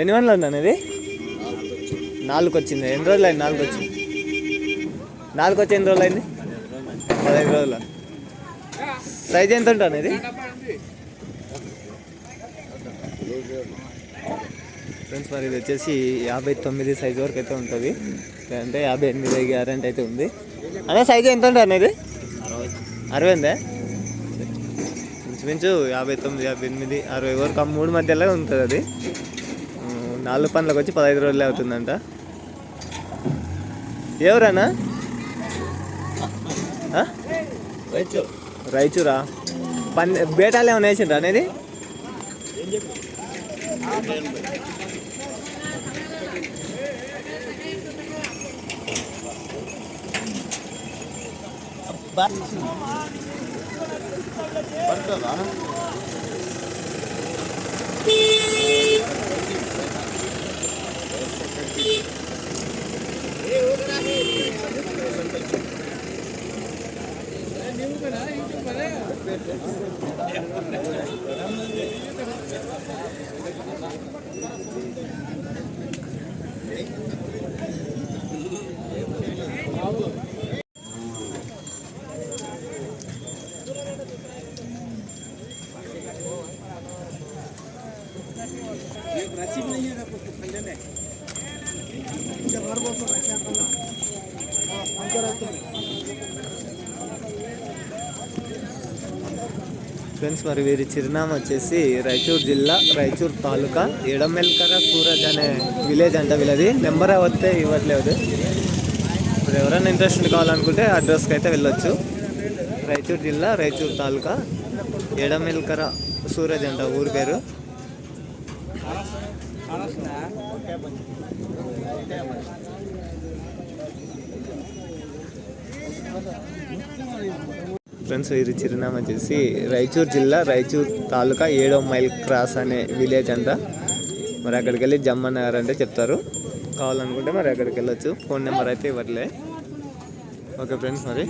ఎన్ని వందలు ఉంది అనేది నాలుగు వచ్చింది ఎన్ని రోజులు అయింది నాలుగు వచ్చింది నాలుగు వచ్చి ఎన్ని రోజులు అయింది? పదహైదు రోజులు? సైజ్ ఎంత ఉంటుంది అనేది ఫ్రెండ్స్ మరి ఇది వచ్చేసి యాభై తొమ్మిది సైజ్ వరకు అయితే ఉంటుంది. లేదంటే యాభై ఎనిమిది గ్యారెంటీ అయితే ఉంది. అదే సైజ్ ఎంత ఉంటుంది అనేది అరవై ఉందా? ఇంచుమించు యాభై తొమ్మిది యాభై ఎనిమిది అరవై వరకు ఆ మూడు మధ్యలో ఉంటుంది అది. నాలుగు పనులకు వచ్చి పదహైదు రోజులే అవుతుందంట. ఎవరన్నా? రైచూరా? పన్ బేటాలు ఏమైనా వేసిండ్రా అనేది? नसीब नहीं है ना कुछ संजय तो में। जब हर बोल तो रखा ఫ్రెండ్స్ మరి వీరి చిరునామా వచ్చేసి రాయచూర్ జిల్లా రాయచూర్ తాలూకా ఎడమెల్కర సూరజ్ అనే విలేజ్ అంట వీళ్ళది. నెంబర్ వస్తే ఇవ్వట్లేదు. ఇప్పుడు ఎవరైనా ఇంట్రెస్ట్ కావాలనుకుంటే అడ్రస్కి అయితే వెళ్ళొచ్చు. రాయచూర్ జిల్లా రాయచూర్ తాలూకా ఎడమెల్కర సూరజ్ అంట ఊరి పేరు. ఫ్రెండ్స్ వీరి చిరునామా వచ్చేసి రాయచూర్ జిల్లా రాయచూర్ తాలూకా ఏడో మైల్ క్రాస్ అనే విలేజ్ అంట. మరి అక్కడికి వెళ్ళి జమ్మన్నగర్ అంటే చెప్తారు. కావాలనుకుంటే మరి అక్కడికి వెళ్ళొచ్చు ఫోన్ నెంబర్ అయితే ఇవ్వట్లే. ఓకే ఫ్రెండ్స్ మరి.